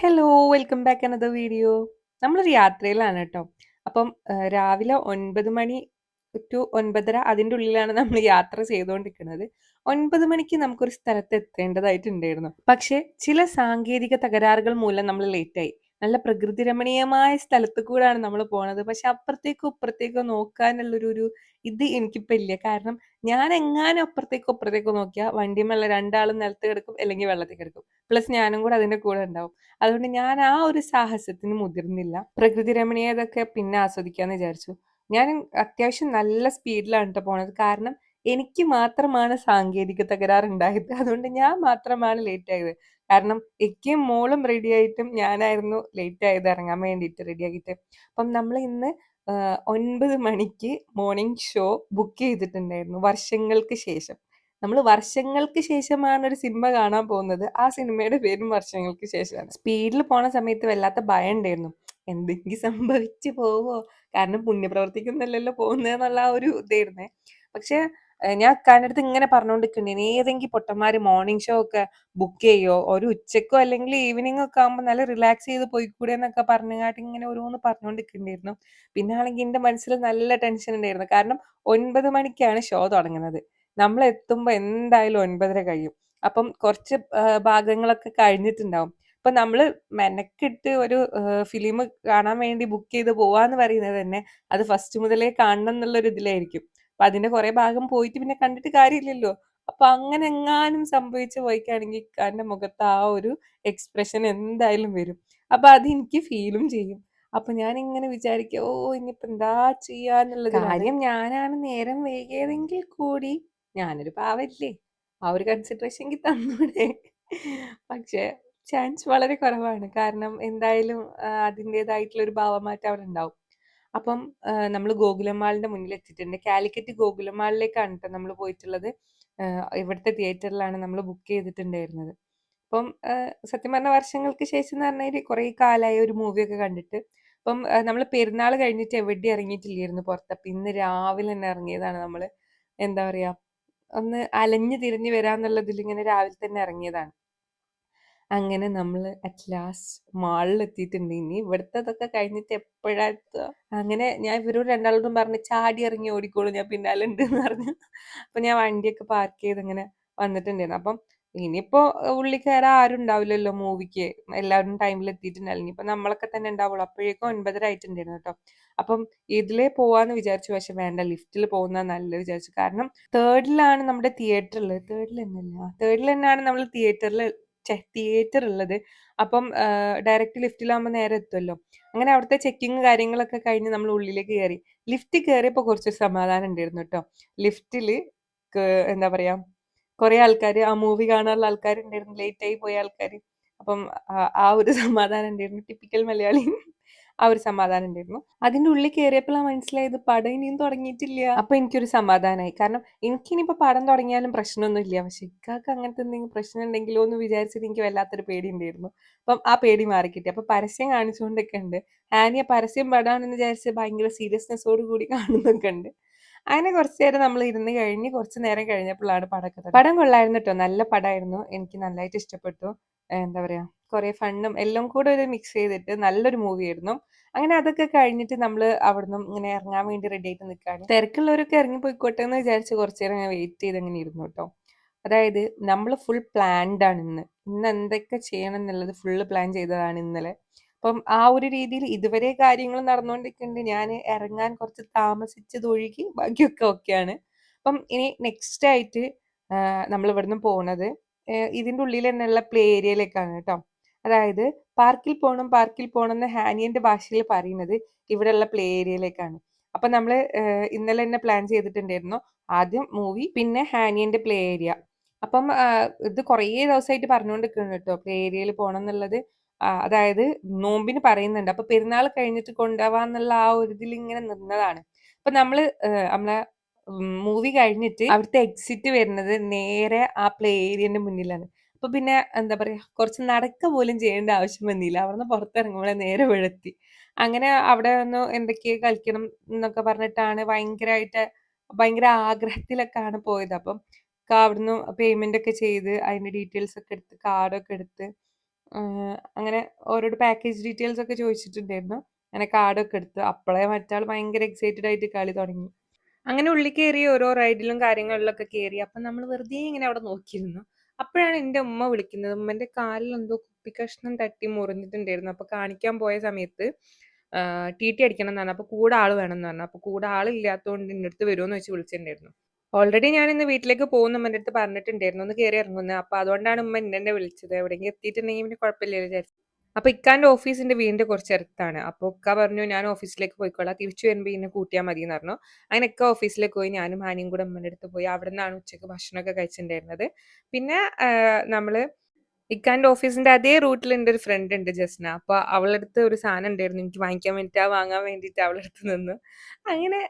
Hello welcome back another video നമ്മളൊരു യാത്രയിലാണ് കേട്ടോ അപ്പം രാവിലെ ഒൻപത് മണി ടു ഒൻപതര അതിന്റെ ഉള്ളിലാണ് നമ്മൾ യാത്ര ചെയ്തുകൊണ്ടിരിക്കുന്നത്. ഒൻപത് മണിക്ക് നമുക്കൊരു സ്ഥലത്ത് എത്തേണ്ടതായിട്ടുണ്ടായിരുന്നു. പക്ഷേ ചില സാങ്കേതിക തകരാറുകൾ മൂലം നമ്മൾ ലേറ്റായി നല്ല പ്രകൃതി രമണീയമായ സ്ഥലത്ത് കൂടാണ് നമ്മൾ പോണത്. പക്ഷെ അപ്പുറത്തേക്കും ഇപ്പുറത്തേക്കോ നോക്കാനുള്ളൊരു ഒരു ഇത് എനിക്കിപ്പോ ഇല്ല. കാരണം ഞാൻ എങ്ങാനും അപ്പുറത്തേക്കോ ഇപ്പുറത്തേക്കോ നോക്കിയാൽ വണ്ടിയുമുള്ള രണ്ടാളും നിലത്ത് കിടക്കും അല്ലെങ്കിൽ വെള്ളത്തിൽ കിടക്കും. പ്ലസ് ഞാനും കൂടെ അതിന്റെ കൂടെ ഉണ്ടാവും. അതുകൊണ്ട് ഞാൻ ആ ഒരു സാഹസത്തിന് മുതിർന്നില്ല. പ്രകൃതി രമണീയതൊക്കെ പിന്നെ ആസ്വദിക്കാന്ന് വിചാരിച്ചു. ഞാൻ അത്യാവശ്യം നല്ല സ്പീഡിലാണ് കേട്ടോ പോണത്. കാരണം എനിക്ക് മാത്രമാണ് സാങ്കേതിക തകരാറുണ്ടായത്. അതുകൊണ്ട് ഞാൻ മാത്രമാണ് ലേറ്റ് ആയത്. കാരണം ഇക്കയും മോളും റെഡി ആയിട്ടും ഞാനായിരുന്നു ലേറ്റ് ആയത് ഇറങ്ങാൻ വേണ്ടിയിട്ട് റെഡി ആക്കിയിട്ട്. അപ്പം നമ്മൾ ഇന്ന് ഒൻപത് മണിക്ക് മോർണിംഗ് ഷോ ബുക്ക് ചെയ്തിട്ടുണ്ടായിരുന്നു വർഷങ്ങൾക്ക് ശേഷം. നമ്മൾ വർഷങ്ങൾക്ക് ശേഷമാണ് ഒരു സിനിമ കാണാൻ പോകുന്നത്. ആ സിനിമയുടെ പേരും വർഷങ്ങൾക്ക് ശേഷമാണ്. സ്പീഡിൽ പോണ സമയത്ത് വല്ലാത്ത ഭയം ഉണ്ടായിരുന്നു. എന്തെങ്കിലും സംഭവിച്ചു പോവോ? കാരണം പുണ്യപ്രവർത്തിക്കുന്നല്ലല്ലോ പോകുന്നതെന്നുള്ള ആ ഒരു ഇതായിരുന്നേ. പക്ഷെ ഞാൻ ഇക്കാനടുത്ത് ഇങ്ങനെ പറഞ്ഞുകൊണ്ടിരിക്കണ്ടേന് ഏതെങ്കിലും പൊട്ടന്മാര് മോർണിംഗ് ഷോ ഒക്കെ ബുക്ക് ചെയ്യോ? ഒരു ഉച്ചക്കോ അല്ലെങ്കിൽ ഈവനിങ് ഒക്കെ ആകുമ്പോൾ നല്ല റിലാക്സ് ചെയ്ത് പോയിക്കൂടെ എന്നൊക്കെ പറഞ്ഞുകാട്ടി ഇങ്ങനെ ഓരോന്ന് പറഞ്ഞുകൊണ്ടിരിക്കുന്നുണ്ടായിരുന്നു പിന്നെ ആണെങ്കിൽ എന്റെ മനസ്സിൽ നല്ല ടെൻഷൻ ഉണ്ടായിരുന്നു. കാരണം ഒൻപത് മണിക്കാണ് ഷോ തുടങ്ങുന്നത്. നമ്മൾ എത്തുമ്പോൾ എന്തായാലും ഒൻപതര കഴിയും. അപ്പം കുറച്ച് ഭാഗങ്ങളൊക്കെ കഴിഞ്ഞിട്ടുണ്ടാവും. അപ്പൊ നമ്മൾ മെനക്കിട്ട് ഒരു ഫിലിം കാണാൻ വേണ്ടി ബുക്ക് ചെയ്ത് പോവാന്ന് പറയുന്നത് തന്നെ അത് ഫസ്റ്റ് മുതലേ കാണണം എന്നുള്ള ഒരു ഇതിലായിരിക്കും അപ്പൊ അതിന്റെ കുറെ ഭാഗം പോയിട്ട് പിന്നെ കണ്ടിട്ട് കാര്യമില്ലല്ലോ. അപ്പൊ അങ്ങനെ എങ്ങാനും സംഭവിച്ചു പോയിക്കാണെങ്കിൽ ഇക്കാന്റെ മുഖത്ത് ആ ഒരു എക്സ്പ്രഷൻ എന്തായാലും വരും. അപ്പൊ അത് എനിക്ക് ഫീലും ചെയ്യും. അപ്പൊ ഞാൻ ഇങ്ങനെ വിചാരിക്കും ഓ ഇനിയിപ്പോ എന്താ ചെയ്യാന്നുള്ളത് കാര്യം ഞാനാണ് നേരം വൈകിയതെങ്കിൽ കൂടി ഞാനൊരു പാവല്ലേ? ആ ഒരു കൺസിഡറേഷൻ എനിക്ക് തന്നൂടെ. പക്ഷെ ചാൻസ് വളരെ കുറവാണ്. കാരണം എന്തായാലും അതിന്റെതായിട്ടുള്ള ഒരു ഭാവമാറ്റം അവിടെ ഉണ്ടാവും. അപ്പം നമ്മൾ ഗോകുലമാളിന്റെ മുന്നിൽ എത്തിയിട്ടുണ്ട് കാലിക്കറ്റ് ഗോകുലമാളിലേക്കാണ് കേട്ടോ നമ്മൾ പോയിട്ടുള്ളത്. ഇവിടുത്തെ തിയേറ്ററിലാണ് നമ്മൾ ബുക്ക് ചെയ്തിട്ടുണ്ടായിരുന്നത്. അപ്പം സത്യം പറഞ്ഞ വർഷങ്ങൾക്ക് ശേഷം എന്ന് പറഞ്ഞാൽ കുറേ കാലമായി ഒരു മൂവിയൊക്കെ കണ്ടിട്ട്. അപ്പം നമ്മൾ പെരുന്നാൾ കഴിഞ്ഞിട്ട് എവിടെ ഇറങ്ങിയിട്ടില്ലായിരുന്നു പുറത്ത് അപ്പം ഇന്ന് രാവിലെ തന്നെ ഇറങ്ങിയതാണ് നമ്മൾ എന്താ പറയാ ഒന്ന് അലഞ്ഞു തിരിഞ്ഞു വരാന്നുള്ളതിൽ ഇങ്ങനെ രാവിലെ തന്നെ ഇറങ്ങിയതാണ്. അങ്ങനെ നമ്മൾ അറ്റ് ലാസ്റ്റ് മാളിൽ എത്തിയിട്ടുണ്ട് ഇനി ഇവിടുത്തതൊക്കെ കഴിഞ്ഞിട്ട് എപ്പോഴാ അങ്ങനെ ഞാൻ ഇവരോട് രണ്ടാളോടും പറഞ്ഞ് ചാടി ഇറങ്ങി ഓടിക്കോളൂ ഞാൻ പിന്നാലെ ഉണ്ട് എന്ന് പറഞ്ഞു. അപ്പൊ ഞാൻ വണ്ടിയൊക്കെ പാർക്ക് ചെയ്ത് ഇങ്ങനെ വന്നിട്ടുണ്ടായിരുന്നു. അപ്പം ഇനിയിപ്പോ ഉള്ളിൽ കയറാൻ ആരും ഉണ്ടാവില്ലല്ലോ മൂവിക്ക് എല്ലാവരും ടൈമിൽ എത്തിയിട്ടുണ്ടാവില്ല ഇനിയിപ്പോ നമ്മളൊക്കെ തന്നെ ഉണ്ടാവുള്ളൂ. അപ്പോഴേക്കും ഒൻപതര ആയിട്ടുണ്ടായിരുന്നു കേട്ടോ. അപ്പം ഇതിലേ പോവാന്ന് വിചാരിച്ചു. പക്ഷെ വേണ്ട ലിഫ്റ്റിൽ പോകുന്ന നല്ല വിചാരിച്ചു. കാരണം തേർഡിലാണ് നമ്മുടെ തിയേറ്ററിൽ തേർഡിൽ തന്നെയല്ല തേർഡിൽ തന്നെയാണ് നമ്മൾ തിയേറ്ററിൽ തിയേറ്റർ ഉള്ളത് അപ്പം ഡയറക്റ്റ് ലിഫ്റ്റിലാകുമ്പോൾ നേരെ എത്തുമല്ലോ അങ്ങനെ അവിടുത്തെ ചെക്കിങ് കാര്യങ്ങളൊക്കെ കഴിഞ്ഞ് നമ്മൾ ഉള്ളിലേക്ക് കയറി. ലിഫ്റ്റ് കയറിയപ്പോൾ കുറച്ച് സമാധാനം ഉണ്ടായിരുന്നു കേട്ടോ. ലിഫ്റ്റിൽ എന്താ പറയാ കുറെ ആൾക്കാർ ആ മൂവി കാണാനുള്ള ആൾക്കാരുണ്ടായിരുന്നു ആയി പോയ ആൾക്കാർ അപ്പം ആ ഒരു സമാധാനം ഉണ്ടായിരുന്നു. ടിപ്പിക്കൽ മലയാളി. ആ ഒരു സമാധാനം ഉണ്ടായിരുന്നു. അതിന്റെ ഉള്ളിൽ കയറിയപ്പോഴാണ് മനസ്സിലായത് പടം ഇനിയും തുടങ്ങിയിട്ടില്ല. അപ്പൊ എനിക്കൊരു സമാധാനമായി കാരണം എനിക്കിനിയിപ്പോ പടം തുടങ്ങിയാലും പ്രശ്നമൊന്നുമില്ല പക്ഷെ ഇക്കാക്ക് അങ്ങനത്തെ എന്തെങ്കിലും പ്രശ്നം ഉണ്ടെങ്കിലോ എന്ന് വിചാരിച്ചിട്ട് എനിക്ക് വല്ലാത്തൊരു പേടി ഉണ്ടായിരുന്നു. അപ്പം ആ പേടി മാറിക്കിട്ടി. അപ്പൊ പരസ്യം കാണിച്ചുകൊണ്ടൊക്കെ ഉണ്ട്. ആനിയ പരസ്യം പടാണെന്ന് വിചാരിച്ച് ഭയങ്കര സീരിയസ്നെസ്സോട് കൂടി കാണുന്നൊക്കെ ഉണ്ട്. അങ്ങനെ കുറച്ച് നേരം നമ്മൾ ഇരുന്ന് കഴിഞ്ഞ് കുറച്ച് നേരം കഴിഞ്ഞപ്പോഴാണ് തുടങ്ങിയത്. പടം കൊള്ളായിരുന്നു കേട്ടോ. നല്ല പടമായിരുന്നു. എനിക്ക് നല്ലതായിട്ട് ഇഷ്ടപ്പെട്ടു. എന്താ പറയാ? കുറെ ഫണ്ണും എല്ലാം കൂടെ ഒരു മിക്സ് ചെയ്തിട്ട് നല്ലൊരു മൂവി ആയിരുന്നു. അങ്ങനെ അതൊക്കെ കഴിഞ്ഞിട്ട് നമ്മൾ അവിടുന്ന് ഇങ്ങനെ ഇറങ്ങാൻ വേണ്ടി റെഡി ആയിട്ട് നിൽക്കുകയാണ് തിരക്കുള്ളവരൊക്കെ ഇറങ്ങി പോയിക്കോട്ടെ എന്ന് വിചാരിച്ച് കുറച്ച് നേരം ഞാൻ വെയിറ്റ് ചെയ്ത് അങ്ങനെ ഇരുന്നു കേട്ടോ അതായത് നമ്മൾ ഫുൾ പ്ലാൻഡ് ആണ് ഇന്ന്. ഇന്ന് എന്തൊക്കെ ചെയ്യണം എന്നുള്ളത് ഫുള്ള് പ്ലാൻ ചെയ്തതാണ് ഇന്നലെ. അപ്പം ആ ഒരു രീതിയിൽ ഇതുവരെ കാര്യങ്ങൾ നടന്നുകൊണ്ടിരിക്കുന്നുണ്ട് ഞാൻ ഇറങ്ങാൻ കുറച്ച് താമസിച്ചത് ഒഴുകി ബാക്കിയൊക്കെ ഓക്കെയാണ് അപ്പം ഇനി നെക്സ്റ്റ് ആയിട്ട് നമ്മൾ ഇവിടുന്ന് പോണത് ഇതിന്റെ ഉള്ളിൽ തന്നെയുള്ള പ്ലേ ഏരിയയിലേക്കാണ് കേട്ടോ അതായത് പാർക്കിൽ പോകണം പാർക്കിൽ പോകണം എന്ന് ഹാനിയന്റെ ഭാഷയിൽ പറയുന്നത് ഇവിടെയുള്ള പ്ലേ ഏരിയയിലേക്കാണ് അപ്പൊ നമ്മൾ ഇന്നലെ തന്നെ പ്ലാൻ ചെയ്തിട്ടുണ്ടായിരുന്നു. ആദ്യം മൂവി പിന്നെ ഹാനിയന്റെ പ്ലേ ഏരിയ അപ്പം ഇത് കുറേ ദിവസമായിട്ട് പറഞ്ഞുകൊണ്ടിരിക്കുന്നു കേട്ടോ. പ്ലേ ഏരിയയിൽ പോകണം എന്നുള്ളത്. അതായത് നോമ്പിന് പറയുന്നുണ്ട്. അപ്പൊ പെരുന്നാൾ കഴിഞ്ഞിട്ട് കൊണ്ടുപോവാന്നുള്ള ആ ഒരു ഇതിൽ ഇങ്ങനെ നിന്നതാണ്. അപ്പൊ നമ്മൾ നമ്മളെ മൂവി കഴിഞ്ഞിട്ട് അവിടുത്തെ എക്സിറ്റ് വരുന്നത് നേരെ ആ പ്ലേ ഏരിയന്റെ മുന്നിലാണ്. അപ്പൊ പിന്നെ എന്താ പറയാ കുറച്ച് നടക്ക പോലും ചെയ്യേണ്ട ആവശ്യം വന്നില്ല അവിടുന്ന് പുറത്തിറങ്ങുമ്പോഴേ നേരെ വെളുത്തി അങ്ങനെ അവിടെ ഒന്ന് എന്തൊക്കെ കളിക്കണം എന്നൊക്കെ പറഞ്ഞിട്ടാണ് ഭയങ്കരമായിട്ട് ഭയങ്കര ആഗ്രഹത്തിലൊക്കെയാണ് പോയത് അപ്പം അവിടുന്ന് പേയ്മെന്റ് ഒക്കെ ചെയ്ത് അതിന്റെ ഡീറ്റെയിൽസ് ഒക്കെ എടുത്ത് കാർഡൊക്കെ എടുത്ത് അങ്ങനെ ഓരോ പാക്കേജ് ഡീറ്റെയിൽസ് ഒക്കെ ചോദിച്ചിട്ടുണ്ടായിരുന്നു. അങ്ങനെ കാർഡൊക്കെ എടുത്ത് അപ്പോഴേ മറ്റാൾ ഭയങ്കര എക്സൈറ്റഡ് ആയിട്ട് കളി തുടങ്ങി. അങ്ങനെ ഉള്ളിൽ കയറി ഓരോ റൈഡിലും കാര്യങ്ങളിലൊക്കെ കയറി അപ്പൊ നമ്മൾ വെറുതെ ഇങ്ങനെ അവിടെ നോക്കിയിരുന്നു. അപ്പോഴാണ് എന്റെ ഉമ്മ വിളിക്കുന്നത്. ഉമ്മന്റെ കാലിൽ എന്തോ കുപ്പി കഷ്ണം തട്ടി മുറിഞ്ഞിട്ടുണ്ടായിരുന്നു. അപ്പോൾ കാണിക്കാൻ പോയ സമയത്ത് ടി ടി അടിക്കണം എന്ന് പറഞ്ഞു. അപ്പൊ കൂടെ ആൾ വേണം എന്ന് പറഞ്ഞു. അപ്പൊ കൂടെ ആളില്ലാത്തതുകൊണ്ട് എന്റെ അടുത്ത് വരുമെന്ന് വെച്ച് വിളിച്ചിട്ടുണ്ടായിരുന്നു. ഓൾറെഡി ഞാൻ ഇന്ന് വീട്ടിലേക്ക് പോകുന്ന ഉമ്മന്റെ അടുത്ത് പറഞ്ഞിട്ടുണ്ടായിരുന്നു. ഒന്ന് കയറി ഇറങ്ങുന്നത് അപ്പൊ അതുകൊണ്ടാണ് ഉമ്മ എന്നെ വിളിച്ചത്. എവിടെയെങ്കിലും എത്തിയിട്ടുണ്ടെങ്കിൽ പിന്നെ കുഴപ്പമില്ലല്ലോ വിചാരിച്ചു. അപ്പൊ ഇക്കാന്റെ ഓഫീസിന്റെ വീടിന്റെ കുറച്ച് അടുത്താണ്. അപ്പൊ ഇക്ക പറഞ്ഞു ഞാൻ ഓഫീസിലേക്ക് പോയിക്കോളാം. തിരിച്ചു വരുമ്പോ ഇന്നെ കൂട്ടിയാൽ മതി എന്ന് പറഞ്ഞു. അങ്ങനെ ഇക്ക ഓഫീസിലേക്ക് പോയി. ഞാനും ഹാനിയും കൂടെ ഉമ്മന്റെ അടുത്ത് പോയി. അവിടെ നിന്നാണ് ഉച്ചയ്ക്ക് ഭക്ഷണമൊക്കെ കഴിച്ചിട്ടുണ്ടായിരുന്നത്. പിന്നെ നമ്മൾ ഇക്കാന്റെ ഓഫീസിന്റെ അതേ റൂട്ടിൽ എന്റെ ഒരു ഫ്രണ്ട് ഉണ്ട് ജസ്ന. അപ്പൊ അവളുടെ അടുത്ത് ഒരു സാധനം ഉണ്ടായിരുന്നു എനിക്ക് വാങ്ങിക്കാൻ വേണ്ടിയിട്ട്. വാങ്ങാൻ വേണ്ടിട്ട് അവളുടെ അടുത്ത് നിന്നു. അങ്ങനെ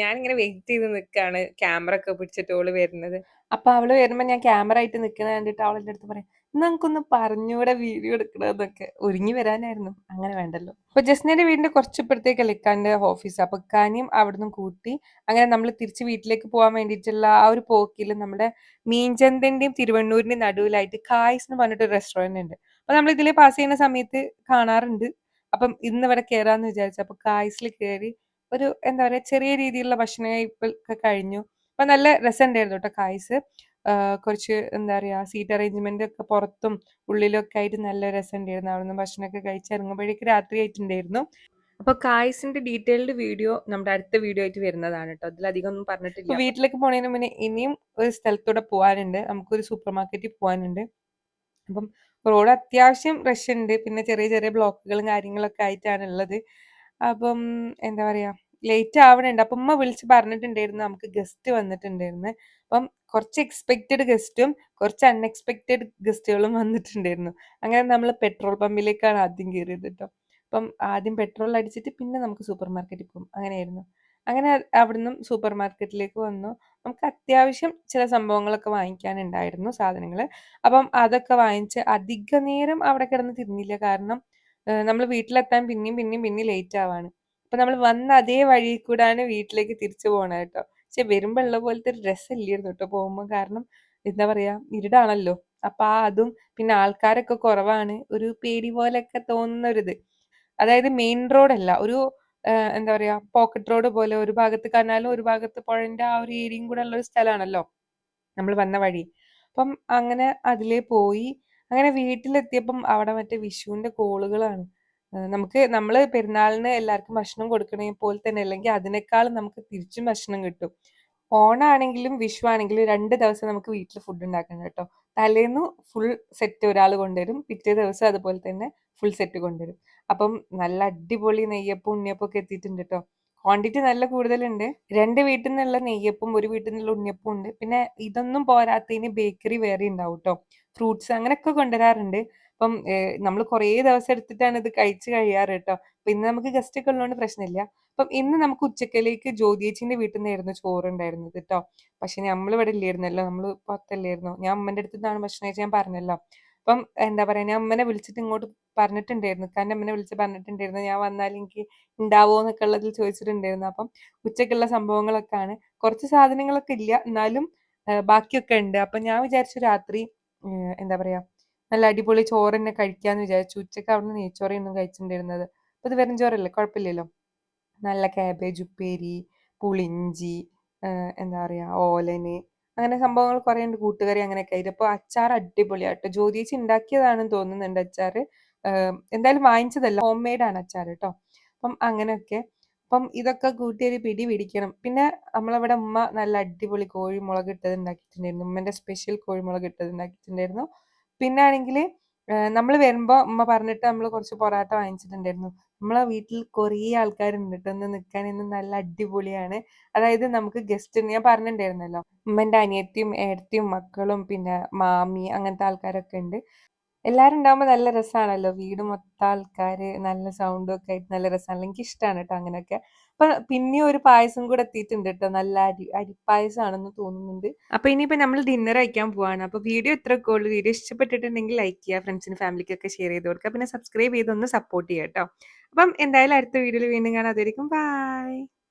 ഞാൻ ഇങ്ങനെ വെയിറ്റ് ചെയ്ത് നിൽക്കാണ് ക്യാമറ ഒക്കെ പിടിച്ചിട്ട് ഓൾ വരുന്നത്. അപ്പൊ അവൾ വരുമ്പോ ഞാൻ ക്യാമറ ആയിട്ട് നിക്കണ കണ്ടിട്ട് അവളെ അടുത്ത് പറയാം "എന്നാ നമുക്കൊന്ന് പറഞ്ഞൂടെ വീഡിയോ എടുക്കണമെന്നൊക്കെ ഒരുങ്ങി വരാനായിരുന്നു. അങ്ങനെ വേണ്ടല്ലോ. അപ്പൊ ജസ്നയുടെ വീടിന്റെ കുറച്ച് ഇപ്പുറത്തേക്കല്ല ഇക്കാന്റെ ഓഫീസ് അപ്പൊ ഇക്കാനെയും അവിടുന്ന് കൂട്ടി അങ്ങനെ നമ്മൾ തിരിച്ച് വീട്ടിലേക്ക് പോകാൻ വേണ്ടിയിട്ടുള്ള ആ ഒരു പോക്കിൽ നമ്മുടെ മീൻചന്തന്റെയും തിരുവണ്ണൂരിന്റെയും നടുവിലായിട്ട് കായ്സ് എന്ന് പറഞ്ഞിട്ട് ഒരു റെസ്റ്റോറന്റ് ഉണ്ട്. അപ്പൊ നമ്മൾ ഇതിലെ പാസ് ചെയ്യുന്ന സമയത്ത് കാണാറുണ്ട്. അപ്പം ഇന്ന് ഇവിടെ കയറാന്ന് വിചാരിച്ചു. അപ്പൊ കായ്സിൽ കയറി ഒരു എന്താ പറയാ ചെറിയ രീതിയിലുള്ള ഭക്ഷണ കഴിപ്പൊക്കെ കഴിഞ്ഞു. അപ്പൊ നല്ല രസമുണ്ടായിരുന്നു കേട്ടോ കായ്സ്. കുറച്ച് എന്താ പറയാ സീറ്റ് അറേഞ്ച്മെന്റ് ഒക്കെ പുറത്തും ഉള്ളിലൊക്കെ ആയിട്ട് നല്ല രസമുണ്ടായിരുന്നു അവിടുന്ന് ഭക്ഷണമൊക്കെ കഴിച്ച് ഇറങ്ങുമ്പോഴേക്ക് രാത്രി ആയിട്ടുണ്ടായിരുന്നു. അപ്പൊ കായ്സിന്റെ ഡീറ്റെയിൽഡ് വീഡിയോ നമ്മുടെ അടുത്ത വീഡിയോ ആയിട്ട് വരുന്നതാണ് കേട്ടോ അതിലധികം ഒന്നും പറഞ്ഞിട്ടില്ല. വീട്ടിലേക്ക് പോണതിന് മുന്നേ ഇനിയും ഒരു സ്ഥലത്തൂടെ പോകാനുണ്ട് നമുക്കൊരു സൂപ്പർ മാർക്കറ്റിൽ പോകാനുണ്ട് അപ്പം റോഡ് അത്യാവശ്യം റഷ് ഉണ്ട് പിന്നെ ചെറിയ ചെറിയ ബ്ലോക്കുകളും കാര്യങ്ങളൊക്കെ ആയിട്ടാണ് ഉള്ളത് അപ്പം എന്താ പറയാ ലേറ്റ് ആവണുണ്ട്. അപ്പം ഉമ്മ വിളിച്ച് പറഞ്ഞിട്ടുണ്ടായിരുന്നു നമുക്ക് ഗസ്റ്റ് വന്നിട്ടുണ്ടായിരുന്നു. അപ്പം കുറച്ച് എക്സ്പെക്റ്റഡ് ഗസ്റ്റും കുറച്ച് അൺഎക്സ്പെക്റ്റഡ് ഗസ്റ്റുകളും വന്നിട്ടുണ്ടായിരുന്നു. അങ്ങനെ നമ്മൾ പെട്രോൾ പമ്പിലേക്കാണ് ആദ്യം കയറിയത് കേട്ടോ അപ്പം ആദ്യം പെട്രോൾ അടിച്ചിട്ട് പിന്നെ നമുക്ക് സൂപ്പർ മാർക്കറ്റിൽ പോകും അങ്ങനെയായിരുന്നു. അങ്ങനെ അവിടുന്ന് സൂപ്പർ മാർക്കറ്റിലേക്ക് വന്നു. നമുക്ക് അത്യാവശ്യം ചില സംഭവങ്ങളൊക്കെ വാങ്ങിക്കാനുണ്ടായിരുന്നു സാധനങ്ങൾ അപ്പം അതൊക്കെ വാങ്ങിച്ച് അധിക നേരം അവിടെ കിടന്ന് തിരിഞ്ഞില്ല. കാരണം നമ്മൾ വീട്ടിലെത്താൻ പിന്നെയും പിന്നെയും പിന്നെയും ലേറ്റ് ആവാണ്. അപ്പൊ നമ്മൾ വന്ന അതേ വഴി കൂടാണ് വീട്ടിലേക്ക് തിരിച്ചു പോണത് കേട്ടോ പക്ഷെ വരുമ്പോ ഉള്ള പോലത്തെ ഒരു രസമില്ലായിരുന്നു കേട്ടോ പോകുമ്പോൾ കാരണം എന്താ പറയാ ഇരുടാണല്ലോ. അപ്പൊ ആ അതും പിന്നെ ആൾക്കാരൊക്കെ കുറവാണ്. ഒരു പേടി പോലെയൊക്കെ ഒരിത് അതായത് മെയിൻ റോഡല്ല ഒരു എന്താ പറയാ പോക്കറ്റ് റോഡ് പോലെ ഒരു ഭാഗത്ത് കനാലും ഒരു ഭാഗത്ത് പുഴന്റെ ആ ഒരു ഏരിയയും കൂടെ ഉള്ള ഒരു സ്ഥലമാണല്ലോ നമ്മൾ വന്ന വഴി. അപ്പം അങ്ങനെ അതിലേ പോയി. അങ്ങനെ വീട്ടിലെത്തിയപ്പം അവിടെ മറ്റേ വിഷുവിന്റെ കോളുകളാണ്. നമുക്ക് നമ്മൾ പെരുന്നാളിന് എല്ലാവർക്കും ഭക്ഷണം കൊടുക്കണേ പോലെ തന്നെ അല്ലെങ്കിൽ അതിനേക്കാൾ നമുക്ക് തിരിച്ചും ഭക്ഷണം കിട്ടും. ഓണാണെങ്കിലും വിഷു ആണെങ്കിലും രണ്ട് ദിവസം നമുക്ക് വീട്ടിൽ ഫുഡ് ഉണ്ടാക്കണം കേട്ടോ. തലേന്ന് ഫുൾ സെറ്റ് ഒരാൾ കൊണ്ടുവരും പിറ്റേ ദിവസം അതുപോലെ തന്നെ ഫുൾ സെറ്റ് കൊണ്ടുവരും. അപ്പം നല്ല അടിപൊളി നെയ്യപ്പം ഉണ്ണിയപ്പം ഒക്കെ എത്തിയിട്ടുണ്ട് കേട്ടോ. ക്വാണ്ടിറ്റി നല്ല കൂടുതലുണ്ട്. രണ്ട് വീട്ടിൽ നിന്നുള്ള നെയ്യപ്പം ഒരു വീട്ടിൽ നിന്നുള്ള ഉണ്ണിയപ്പം ഉണ്ട്. പിന്നെ ഇതൊന്നും പോരാത്തതിന് ബേക്കറി വേറെ ഉണ്ടാവും കേട്ടോ. ഫ്രൂട്ട്സ് അങ്ങനെയൊക്കെ കൊണ്ടുവരാറുണ്ട്. അപ്പം നമ്മൾ കുറേ ദിവസം എടുത്തിട്ടാണ് ഇത് കഴിച്ച് കഴിയാറ് കേട്ടോ. അപ്പൊ ഇന്ന് നമുക്ക് ഗസ്റ്റ് ഒക്കെ ഉള്ളതുകൊണ്ട് പ്രശ്നമില്ല. അപ്പം ഇന്ന് നമുക്ക് ഉച്ചക്കലേക്ക് ജ്യോതിയേച്ചിന്റെ വീട്ടിൽ നിന്നായിരുന്നു ചോറ് ഉണ്ടായിരുന്നത് കേട്ടോ. പക്ഷെ നമ്മൾ ഇവിടെ ഇല്ലായിരുന്നല്ലോ. നമ്മൾ പുറത്തല്ലായിരുന്നു? ഞാൻ അമ്മന്റെ അടുത്ത് നിന്നാണ് ഭക്ഷണം കഴിച്ചാൽ ഞാൻ പറഞ്ഞല്ലോ. അപ്പം എന്താ പറയാ ഞാൻ അമ്മനെ വിളിച്ചിട്ട് ഇങ്ങോട്ട് പറഞ്ഞിട്ടുണ്ടായിരുന്നു. കാരണം അമ്മനെ വിളിച്ച് പറഞ്ഞിട്ടുണ്ടായിരുന്നു. ഞാൻ വന്നാൽ എനിക്ക് ഉണ്ടാവോ എന്നൊക്കെ ഉള്ളതിൽ ചോദിച്ചിട്ടുണ്ടായിരുന്നു. അപ്പം ഉച്ചക്കുള്ള സംഭവങ്ങളൊക്കെ ആണ് കുറച്ച് സാധനങ്ങളൊക്കെ ഇല്ല. എന്നാലും ബാക്കിയൊക്കെ ഉണ്ട്. അപ്പം ഞാൻ വിചാരിച്ചു രാത്രി എന്താ പറയാ നല്ല അടിപൊളി ചോറ് തന്നെ കഴിക്കാന്ന് വിചാരിച്ചു. ഉച്ചയ്ക്ക് അവിടുന്ന് നെയ്ച്ചോറയൊന്നും കഴിച്ചിട്ടുണ്ടായിരുന്നത്. അപ്പൊ ഇത് വെറും ചോറല്ലേ? കുഴപ്പമില്ലല്ലോ? നല്ല കാബേജ് ഉപ്പേരി പുളിഞ്ചി എന്താ പറയാ ഓലന് അങ്ങനെ സംഭവങ്ങൾ കുറേ ഉണ്ട് കൂട്ടുകറി അങ്ങനെയൊക്കെ. ആയിട്ട് അച്ചാർ അടിപൊളിയാട്ടോ. ജ്യോതിച്ച് ഉണ്ടാക്കിയതാണെന്ന് തോന്നുന്നുണ്ട് അച്ചാർ എന്തായാലും വാങ്ങിച്ചതല്ല. ഹോം മെയ്ഡ് ആണ് അച്ചാർ കേട്ടോ. അപ്പം അങ്ങനെയൊക്കെ. അപ്പം ഇതൊക്കെ കൂട്ടി ഒരു പിടി പിടിക്കണം. പിന്നെ നമ്മളവിടെ ഉമ്മ നല്ല അടിപൊളി കോഴിമുളക് ഇട്ടത് ഉണ്ടാക്കിയിട്ടുണ്ടായിരുന്നു. ഉമ്മന്റെ സ്പെഷ്യൽ കോഴിമുളക് ഇട്ടത് ഉണ്ടാക്കിയിട്ടുണ്ടായിരുന്നു. പിന്നെ ആണെങ്കിൽ നമ്മൾ വരുമ്പോൾ ഉമ്മ പറഞ്ഞിട്ട് നമ്മൾ കുറച്ച് പൊറാട്ട വാങ്ങിച്ചിട്ടുണ്ടായിരുന്നു. നമ്മളെ വീട്ടിൽ കുറേ ആൾക്കാരുണ്ട് കേട്ടോ ഒന്ന് നിൽക്കാൻ ഇന്ന് നല്ല അടിപൊളിയാണ്. അതായത് നമുക്ക് ഗസ്റ്റ് ഞാൻ പറഞ്ഞിട്ടുണ്ടായിരുന്നല്ലോ ഉമ്മന്റെ അനിയത്തിയും ഏടത്തിയും മക്കളും പിന്നെ മാമി അങ്ങനത്തെ ആൾക്കാരൊക്കെ ഉണ്ട്. എല്ലാരും ഉണ്ടാവുമ്പോ നല്ല രസാണല്ലോ. വീട് മൊത്തം ആൾക്കാര് നല്ല സൗണ്ടും ഒക്കെ ആയിട്ട് നല്ല രസമാണല്ലോ എനിക്ക് ഇഷ്ടമാണ് കേട്ടോ അങ്ങനെയൊക്കെ അപ്പൊ പിന്നെ ഒരു പായസം കൂടെ എത്തിയിട്ടുണ്ട് കേട്ടോ നല്ല അരി അരിപ്പായസമാണെന്ന് തോന്നുന്നുണ്ട്. അപ്പൊ ഇനിയിപ്പോ നമ്മൾ ഡിന്നർ കഴിക്കാൻ പോവാണ്. അപ്പൊ വീഡിയോ ഇത്ര ഉള്ളൂ. വീഡിയോ ഇഷ്ടപ്പെട്ടിട്ടുണ്ടെങ്കിൽ ലൈക്ക് ചെയ്യുക ഫ്രണ്ട്സിനും ഫാമിലിക്കൊക്കെ ഷെയർ ചെയ്ത് കൊടുക്കുക. പിന്നെ സബ്സ്ക്രൈബ് ചെയ്തൊന്ന് സപ്പോർട്ട് ചെയ്യുക കേട്ടോ അപ്പം എന്തായാലും അടുത്ത വീഡിയോയിൽ വീണ്ടും കാണാം. ബൈ